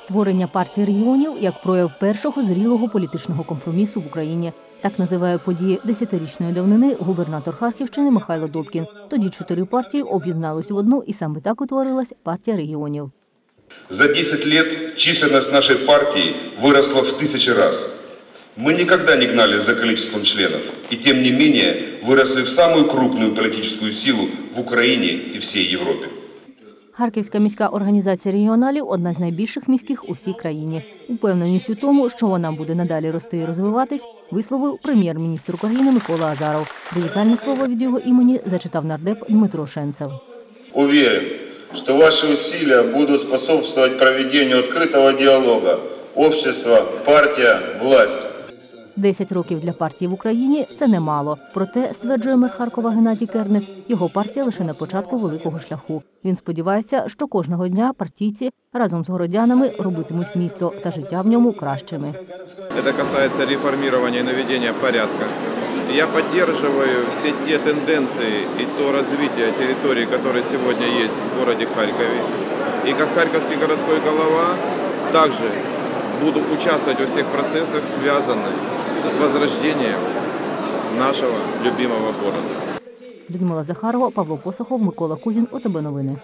Створення партії регіонів як прояв першого зрілого політичного компромісу в Україні. Так називає події десятирічної давнини губернатор Харківщини Михайло Добкін. Тоді чотири партії об'єднались в одну, і саме так утворилась партія регіонів. За 10 лет численность нашей партии выросла в тысячи раз. Мы никогда не гнались за количеством членов, и тем не менее выросли в самую крупную политическую силу в Украине и всей Европе. Харківська міська організація регіоналів одна з найбільших міських у всій країні. Упевненість у тому, що вона буде надалі рости і розвиватись, висловив прем'єр-міністр України Микола Азаров. Привітальне слово від його імені зачитав нардеп Дмитро Шенцев. Уверен, что ваши усилия будут способствовать проведению открытого диалога общество, партия, власть. Десять років для партії в Україні це немало. Проте, стверджує мер Харкова Геннадій Кернес, його партія лише на початку великого шляху. Він сподівається, що кожного дня партійці разом з городянами робитимуть місто та життя в ньому кращими. Это касается реформирования и наведения порядка. Я поддерживаю все те тенденции и то развитие территорий, которые сегодня есть в городе Харькове. И как харьковский городской голова также буду участвовать во всех процессах, связанных с возрождением нашего любимого города. Людмила Захарова, Павло Посохов, Микола Кузін, ОТБ Новини.